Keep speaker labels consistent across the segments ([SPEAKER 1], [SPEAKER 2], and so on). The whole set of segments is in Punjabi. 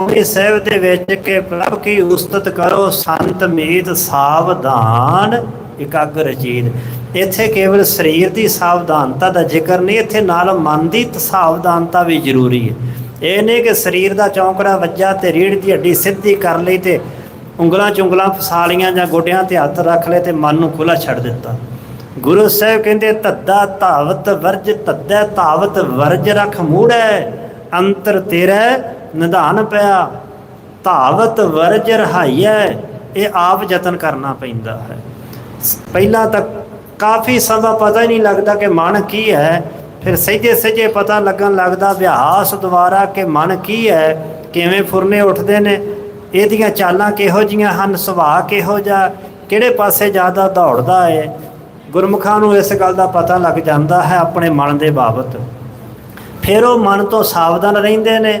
[SPEAKER 1] ਪੌੜੀ ਸਾਹਿਬ ਦੇ ਵਿੱਚ ਕਿ ਪ੍ਰਭ ਕੀ ਉਸਤਤ ਕਰੋ, ਸੰਤ ਮੀਤ ਸਾਵਧਾਨ, ਇਕਾਗਰ ਚੀਤ ਇੱਥੇ ਕੇਵਲ ਸਰੀਰ ਦੀ ਸਾਵਧਾਨਤਾ ਦਾ ਜ਼ਿਕਰ ਨਹੀਂ, ਇੱਥੇ ਨਾਲ ਮਨ ਦੀ ਸਾਵਧਾਨਤਾ ਵੀ ਜ਼ਰੂਰੀ ਹੈ। ਇਹ ਨਹੀਂ ਕਿ ਸਰੀਰ ਦਾ ਚੌਂਕੜਾ ਵੱਜਾ ਤੇ ਰੀੜ ਦੀ ਹੱਡੀ ਸਿੱਧੀ ਕਰ ਲਈ ਤੇ ਉਂਗਲਾਂ ਚੁੰਗਲਾਂ ਉਂਗਲਾਂ ਫਸਾ ਲਈਆਂ ਜਾਂ ਗੋਡਿਆਂ ਤੇ ਹੱਥ ਰੱਖ ਲਏ ਤੇ ਮਨ ਨੂੰ ਖੁੱਲਾ ਛੱਡ ਦਿੱਤਾ। ਗੁਰੂ ਸਾਹਿਬ ਕਹਿੰਦੇ ਤੱਦਾ ਧਾਵਤ ਵਰਜ ਤੱਦਾ ਧਾਵਤ ਵਰਜ ਰਖ ਮੂੜੈ, ਅੰਤਰ ਤੇਰਾ ਨਿਧਾਨ ਪਿਆ, ਧਾਵਤ ਵਰਜ ਰਹਾਈਐ, ਇਹ ਆਪ ਯਤਨ ਕਰਨਾ ਪੈਂਦਾ ਹੈ। ਪਹਿਲਾਂ ਤਾਂ ਕਾਫੀ ਸਮਾਂ ਪਤਾ ਹੀ ਨਹੀਂ ਲੱਗਦਾ ਕਿ ਮਨ ਕੀ ਹੈ, ਫਿਰ ਸਹਿਜੇ ਸਹਿਜੇ ਪਤਾ ਲੱਗਣ ਲੱਗਦਾ ਅਭਿਆਸ ਦੁਆਰਾ ਕਿ ਮਨ ਕੀ ਹੈ, ਕਿਵੇਂ ਫੁਰਨੇ ਉੱਠਦੇ ਨੇ, ਇਹਦੀਆਂ ਚਾਲਾਂ ਕਿਹੋ ਜੀਆਂ ਹਨ, ਸੁਭਾਅ ਕਿਹੋ ਜਿਹਾ, ਕਿਹੜੇ ਪਾਸੇ ਜ਼ਿਆਦਾ ਦੌੜਦਾ ਹੈ। ਗੁਰਮੁਖਾਂ ਨੂੰ ਇਸ ਗੱਲ ਦਾ ਪਤਾ ਲੱਗ ਜਾਂਦਾ ਹੈ ਆਪਣੇ ਮਨ ਦੇ ਬਾਬਤ। ਫਿਰ ਉਹ ਮਨ ਤੋਂ ਸਾਵਧਾਨ ਰਹਿੰਦੇ ਨੇ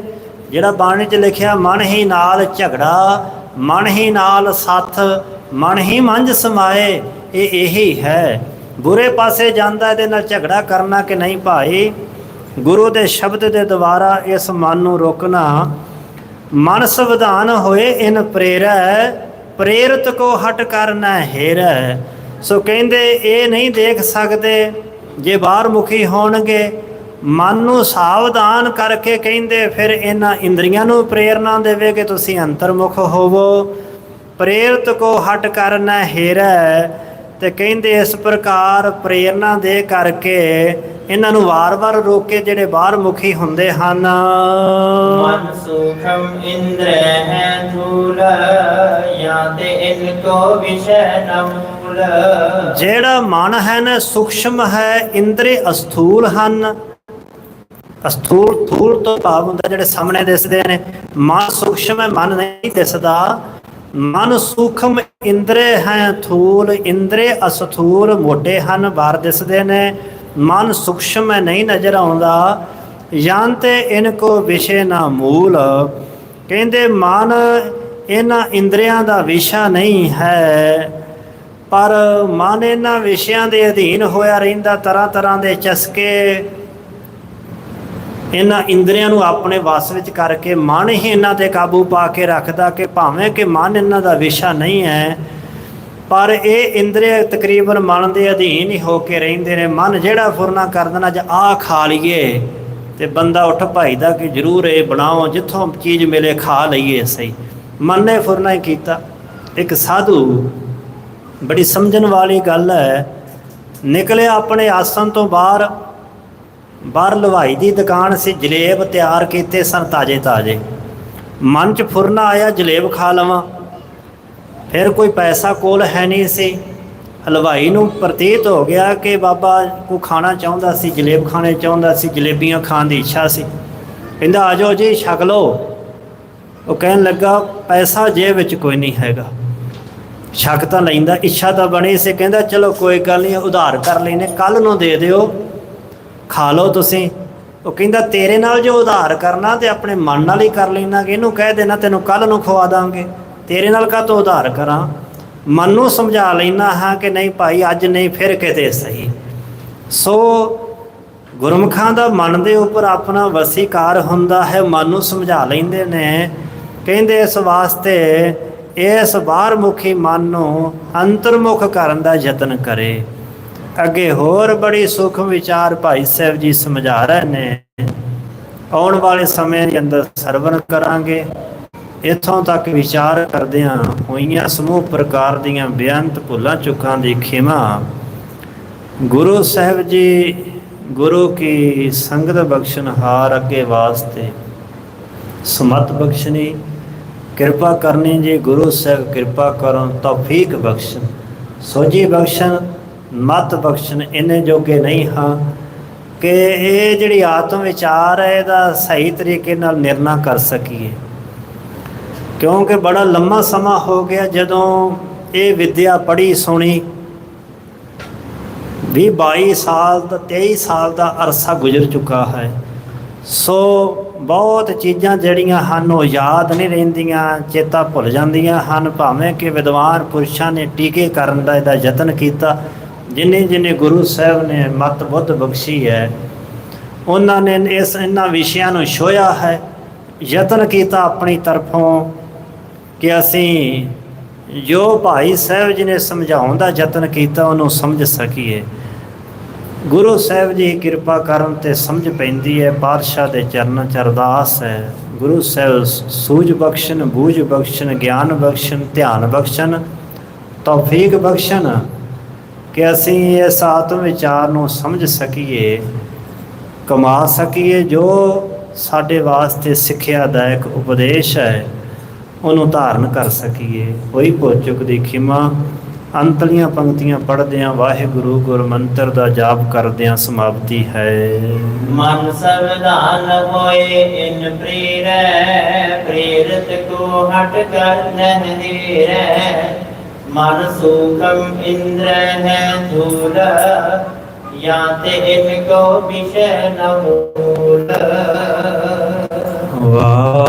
[SPEAKER 1] ਜਿਹੜਾ ਬਾਣੀ 'ਚ ਲਿਖਿਆ, ਮਨ ਹੀ ਨਾਲ ਝਗੜਾ, ਮਨ ਹੀ ਨਾਲ ਸੱਥ, ਮਨ ਹੀ ਮੰਝ ਸਮਾਏ, ਇਹ ਇਹੀ ਹੈ। ਬੁਰੇ ਪਾਸੇ ਜਾਂਦਾ, ਇਹਦੇ ਨਾਲ ਝਗੜਾ ਕਰਨਾ ਕਿ ਨਹੀਂ ਭਾਈ? ਗੁਰੂ ਦੇ ਸ਼ਬਦ ਦੇ ਦੁਆਰਾ ਇਸ ਮਨ ਨੂੰ ਰੋਕਣਾ। ਮਨ ਸੰਵਿਧਾਨ ਹੋਏ ਇਨ ਪ੍ਰੇਰੈ, ਪ੍ਰੇਰਿਤ ਕੋ ਹਟ ਕਰਨਾ ਹੈਰੈ। ਸੋ ਕਹਿੰਦੇ, ਇਹ ਨਹੀਂ ਦੇਖ ਸਕਦੇ, ਜੇ ਬਾਹਰ ਮੁਖੀ ਹੋਣਗੇ ਮਨ ਨੂੰ ਸਾਵਧਾਨ ਕਰਕੇ ਕਹਿੰਦੇ ਫਿਰ ਇਹਨਾਂ ਇੰਦਰੀਆਂ ਨੂੰ ਪ੍ਰੇਰਣਾ ਦੇਵੇ ਕਿ ਤੁਸੀਂ ਅੰਤਰਮੁਖ ਹੋਵੋ। ਪ੍ਰੇਰਤ ਕੋ ਹਟ ਕਰਨਾ ਹੇਰਾ। ਤੇ ਕਹਿੰਦੇ ਇਸ ਪ੍ਰਕਾਰ ਪ੍ਰੇਰਣਾ ਦੇ ਕਰਕੇ ਇਹਨਾਂ ਨੂੰ ਵਾਰ-ਵਾਰ ਰੋਕੇ ਜਿਹੜੇ ਬਾਹਰ ਮੁਖੀ ਹੁੰਦੇ ਹਨ।
[SPEAKER 2] ਮਨ ਸੁਖਮ ਇੰਦ੍ਰ ਹੈ ਧੂਲ ਯਾ ਤੇ ਇਨ ਕੋ ਵਿਸ਼ੈ ਨਮੂਲ
[SPEAKER 1] ਜਿਹੜਾ ਮਨ ਹੈ ਨਾ ਸੂਖਸ਼ਮ ਹੈ ਇੰਦਰੇ ਅਸਥੂਲ ਹਨ। ਅਸਥੂਲ ਥੂਲ ਤੋਂ ਭਾਵ ਹੁੰਦਾ ਜਿਹੜੇ ਸਾਹਮਣੇ ਦਿਸਦੇ ਨੇ। ਮਨ ਸੂਖਸ਼ਮ ਹੈ, ਮਨ ਨਹੀਂ ਦਿਸਦਾ। ਮਨ ਸੂਖਮ ਇੰਦਰੇ ਹੈ ਥੂਲ ਇੰਦਰੇ ਅਸਥੂਲ ਮੋਟੇ ਹਨ ਬਾਹਰ ਦਿਸਦੇ ਨੇ। ਮਨ ਸੂਖਸ਼ਮ ਹੈ, ਨਹੀਂ ਨਜ਼ਰ ਆਉਂਦਾ। ਯਾਂਤੇ ਇਨ ਕੋ ਵਿਸ਼ੇ ਨਾ ਮੂਲ। ਕਹਿੰਦੇ, ਮਨ ਇਹਨਾਂ ਇੰਦਰੀਆਂ ਦਾ ਵਿਸ਼ਾ ਨਹੀਂ ਹੈ। ਪਰ ਮਨ ਇਹਨਾਂ ਵਿਸ਼ਿਆਂ ਦੇ ਅਧੀਨ ਹੋਇਆ ਰਹਿੰਦਾ, ਤਰ੍ਹਾਂ ਤਰ੍ਹਾਂ ਦੇ ਚਸਕੇ ਇਹਨਾਂ ਇੰਦਰੀਆਂ ਨੂੰ ਆਪਣੇ ਵਸ ਵਿੱਚ ਕਰਕੇ ਮਨ ਹੀ ਇਹਨਾਂ ਤੇ ਕਾਬੂ ਪਾ ਕੇ ਰੱਖਦਾ ਕਿ ਭਾਵੇਂ ਕਿ ਮਨ ਇਹਨਾਂ ਦਾ ਵਿਸ਼ਾ ਨਹੀਂ ਹੈ, ਪਰ ਇਹ ਇੰਦਰੀ ਤਕਰੀਬਨ ਮਨ ਦੇ ਅਧੀਨ ਹੀ ਹੋ ਕੇ ਰਹਿੰਦੇ ਨੇ। ਮਨ ਜਿਹੜਾ ਫੁਰਨਾ ਕਰ ਦੇਣਾ ਅੱਜ ਆਹ ਖਾ ਲਈਏ ਤੇ ਬੰਦਾ ਉੱਠ ਭਾਈ ਦਾ ਕਿ ਜਰੂਰ ਇਹ ਬਣਾਓ, ਜਿੱਥੋਂ ਚੀਜ਼ ਮਿਲੇ ਖਾ ਲਈਏ ਸਹੀ। ਮਨ ਨੇ ਫੁਰਨਾ ਹੀ ਕੀਤਾ। ਇੱਕ ਸਾਧੂ ਬੜੀ ਸਮਝਣ ਵਾਲੀ ਗੱਲ ਹੈ, ਨਿਕਲਿਆ ਆਪਣੇ ਆਸਣ ਤੋਂ ਬਾਹਰ ਬਾਹਰ ਲਵਾਈ ਦੀ ਦੁਕਾਨ ਸੀ, ਜਲੇਬ ਤਿਆਰ ਕੀਤੇ ਸਨ ਤਾਜੇ ਤਾਜੇ। ਮਨ ਚ ਫੁਰਨਾ ਆਇਆ, ਜਲੇਬ ਖਾ ਲਵਾਂ। ਫਿਰ ਕੋਈ ਪੈਸਾ ਕੋਲ ਹੈ ਨਹੀਂ ਸੀ। ਹਲਵਾਈ ਨੂੰ ਪ੍ਰਤੀਤ ਹੋ ਗਿਆ ਕਿ ਬਾਬਾ ਕੋ ਖਾਣਾ ਚਾਹੁੰਦਾ ਸੀ, ਜਲੇਬ ਖਾਣੇ ਚਾਹੁੰਦਾ ਸੀ, ਜਲੇਬੀਆਂ ਖਾਣ ਦੀ ਇੱਛਾ ਸੀ। ਕਹਿੰਦਾ, ਆ ਜਾਓ ਜੀ, ਛਕ ਲਓ। ਉਹ ਕਹਿਣ ਲੱਗਾ, ਪੈਸਾ ਜੇਬ ਵਿੱਚ ਕੋਈ ਨਹੀਂ ਹੈਗਾ। ਸ਼ੱਕ ਤਾਂ ਲੈਂਦਾ, ਇੱਛਾ ਤਾਂ ਬਣੀ ਸੀ। ਕਹਿੰਦਾ, ਚਲੋ, ਕੋਈ ਗੱਲ ਨਹੀਂ, ਉਧਾਰ ਕਰ ਲੈਨੇ ਕੱਲ ਨੂੰ ਦੇ ਦਿਓ। ਖਾ ਲਓ ਤੁਸੀਂ। ਉਹ ਕਹਿੰਦਾ, ਤੇਰੇ ਨਾਲ ਜੋ ਉਧਾਰ ਕਰਨਾ ਤੇ ਆਪਣੇ ਮਨ ਨਾਲ ਹੀ ਕਰ ਲੈਣਾ ਕਿ ਇਹਨੂੰ ਕਹਿ ਦੇਣਾ, ਤੈਨੂੰ ਕੱਲ ਨੂੰ ਖਵਾ ਦਾਂਗੇ। ਤੇਰੇ ਨਾਲ ਕਾ ਤੋ ਉਧਾਰ ਕਰਾਂ? ਮਨ ਨੂੰ ਸਮਝਾ ਲੈਣਾ ਹਾਂ ਕਿ ਨਹੀਂ ਭਾਈ, ਅੱਜ ਨਹੀਂ, ਫਿਰ ਕਿਤੇ ਸਹੀ। ਸੋ ਗੁਰਮੁਖਾਂ ਦਾ ਮਨ ਦੇ ਉੱਪਰ ਆਪਣਾ ਵਸੀਕਾਰ ਹੁੰਦਾ ਹੈ, ਮਨ ਨੂੰ ਸਮਝਾ ਲੈਂਦੇ ਨੇ। ਕਹਿੰਦੇ ਇਸ ਵਾਸਤੇ ਇਸ ਬਾਹਰਮੁਖੀ ਮਨ ਨੂੰ ਅੰਤਰਮੁਖ ਕਰਨ ਦਾ ਯਤਨ ਕਰੇ। ਅੱਗੇ ਹੋਰ ਬੜੀ ਸੂਖਮ ਵਿਚਾਰ ਭਾਈ ਸਾਹਿਬ ਜੀ ਸਮਝਾ ਰਹੇ ਨੇ। ਆਉਣ ਵਾਲੇ ਸਮੇਂ ਦੇ ਅੰਦਰ ਸਰਵਨ ਕਰਾਂਗੇ। ਇਥੋਂ ਤੱਕ ਵਿਚਾਰ ਕਰਦਿਆਂ ਹੋਈਆਂ ਸਮੂਹ ਪ੍ਰਕਾਰ ਦੀਆਂ ਬੇਅੰਤ ਭੁੱਲਾਂ ਚੁੱਕਾਂ ਦੀ ਖਿਮਾ। ਗੁਰੂ ਸਾਹਿਬ ਜੀ, ਗੁਰੂ ਕੀ ਸੰਗਤ ਬਖਸ਼ਨਹਾਰ ਅੱਗੇ ਵਾਸਤੇ ਸਮਤ ਬਖਸ਼ਣੀ, ਕਿਰਪਾ ਕਰਨੀ ਜੀ ਗੁਰੂ ਸਾਹਿਬ ਕਿਰਪਾ ਕਰੋ ਤੌਫੀਕ ਬਖਸ਼ਣ ਸੋਜੀ ਬਖਸ਼ਣ ਮਤ ਬਖਸ਼ਣ ਇਹਨੇ ਜੋਗੇ ਨਹੀਂ ਹਾਂ, ਕਿ ਇਹ ਜਿਹੜੀ ਆਤਮ ਵਿਚਾਰ ਹੈ, ਇਹਦਾ ਸਹੀ ਤਰੀਕੇ ਨਾਲ ਨਿਰਣਾ ਕਰ ਸਕੀਏ। ਕਿਉਂਕਿ ਬੜਾ ਲੰਮਾ ਸਮਾਂ ਹੋ ਗਿਆ, ਜਦੋਂ ਇਹ ਵਿਦਿਆ ਪੜ੍ਹੀ ਸੁਣੀ 20 22 ਸਾਲ ਦਾ 23 ਸਾਲ ਦਾ ਅਰਸਾ ਗੁਜ਼ਰ ਚੁੱਕਾ ਹੈ। ਸੋ ਬਹੁਤ ਚੀਜ਼ਾਂ ਜਿਹੜੀਆਂ ਹਨ, ਉਹ ਯਾਦ ਨਹੀਂ ਰਹਿੰਦੀਆਂ, ਚੇਤਾ ਭੁੱਲ ਜਾਂਦੀਆਂ ਹਨ। ਭਾਵੇਂ ਕਿ ਵਿਦਵਾਨ ਪੁਰਸ਼ਾਂ ਨੇ ਟੀਕੇ ਕਰਨ ਦਾ ਇਹਦਾ ਯਤਨ ਕੀਤਾ ਜਿਨੇ ਜਿਨੇ ਗੁਰੂ ਸਾਹਿਬ ਨੇ ਮਤ ਬੁੱਧ ਬਖਸ਼ੀ ਹੈ, ਉਹਨਾਂ ਨੇ ਇਸ ਇਹਨਾਂ ਵਿਸ਼ਿਆਂ ਨੂੰ ਛੋਇਆ ਹੈ, ਯਤਨ ਕੀਤਾ ਆਪਣੀ ਤਰਫੋਂ ਕਿ ਅਸੀਂ ਜੋ ਭਾਈ ਸਾਹਿਬ ਜੀ ਨੇ ਸਮਝਾਉਣ ਦਾ ਯਤਨ ਕੀਤਾ, ਉਹਨੂੰ ਸਮਝ ਸਕੀਏ। ਗੁਰੂ ਸਾਹਿਬ ਜੀ ਕਿਰਪਾ ਕਰਨ ਤੇ ਸਮਝ ਪੈਂਦੀ ਹੈ ਪਾਤਸ਼ਾਹ ਦੇ ਚਰਨਾਂ ਚ ਅਰਦਾਸ ਹੈ। ਗੁਰੂ ਸਾਹਿਬ ਸੂਝ ਬਖਸ਼ਣ, ਬੂਝ ਬਖਸ਼ਣ, ਗਿਆਨ ਬਖਸ਼ਣ, ਧਿਆਨ ਬਖਸ਼ਣ, ਤੌਫੀਕ ਬਖਸ਼ਣ ਕਿ ਅਸੀਂ ਇਸ ਆਤਮ ਵਿਚਾਰ ਨੂੰ ਸਮਝ ਸਕੀਏ, ਕਮਾ ਸਕੀਏ, ਜੋ ਸਾਡੇ ਵਾਸਤੇ ਸਿੱਖਿਆਦਾਇਕ ਉਪਦੇਸ਼ ਹੈ, ਉਹਨੂੰ ਧਾਰਨ ਕਰ ਸਕੀਏ। ਕੋਈ ਭੁੱਚੁਕ ਦੀ ਖਿਮਾ, ਅੰਤਲੀਆਂ ਪੰਕਤੀਆਂ ਪੜ੍ਹਦਿਆਂ ਵਾਹਿਗੁਰੂ ਗੁਰਮੰਤਰ ਦਾ ਜਾਪ ਕਰਦਿਆਂ ਸਮਾਪਤੀ ਹੈ।
[SPEAKER 2] ਮਨ ਸਵਦਾਨ ਹੋਏ ਇਨ ਪ੍ਰੀਰੈ, ਪ੍ਰੇਰਤ ਕੋ ਹਟ ਕਰ ਨਹਿ ਹੀਰੈ
[SPEAKER 1] मनसूकम् इन्द्र
[SPEAKER 2] है
[SPEAKER 1] धूल याते
[SPEAKER 2] इनको
[SPEAKER 1] विषय न
[SPEAKER 2] मूल वाह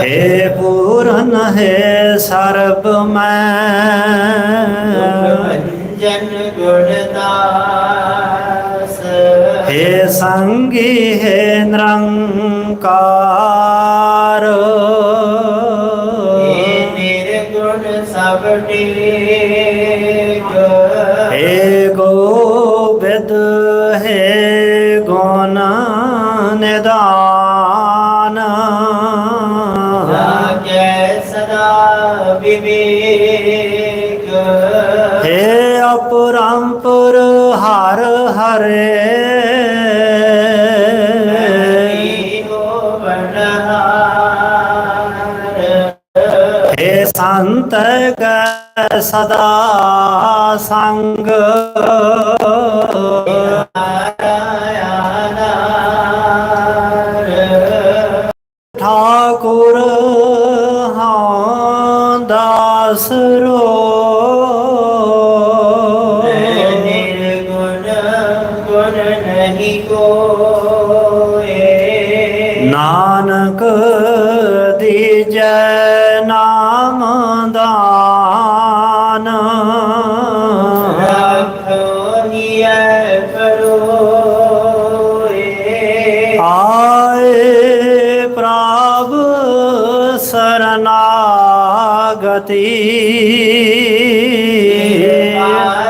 [SPEAKER 1] हे पूरन हे ਸਰਬ ਮੈਂ।
[SPEAKER 2] ਜਨ ਗੁਣਦਾਸ
[SPEAKER 1] हे ਸੰਗੀ हे ਨਿਰੰਕਾਰ।
[SPEAKER 2] ਸਦਾ ਵਿਵੇਕ।
[SPEAKER 1] ਹੇ ਅਪਰੰਪਰ ਹਰ ਹਰੇ। ਹੇ ਸੰਤ ਕੈ ਸਦਾ ਸੰਗ। ਨਾਨਕ ਦੇ ਜੈ ਨਾਮ ਦਾਨ।
[SPEAKER 2] ਰੱਖੋ ਨੀਐ ਪਰੋਏ
[SPEAKER 1] ਆਏ ਪ੍ਰਭ ਸਰਨਾਗਤੀ।
[SPEAKER 2] ਆਏ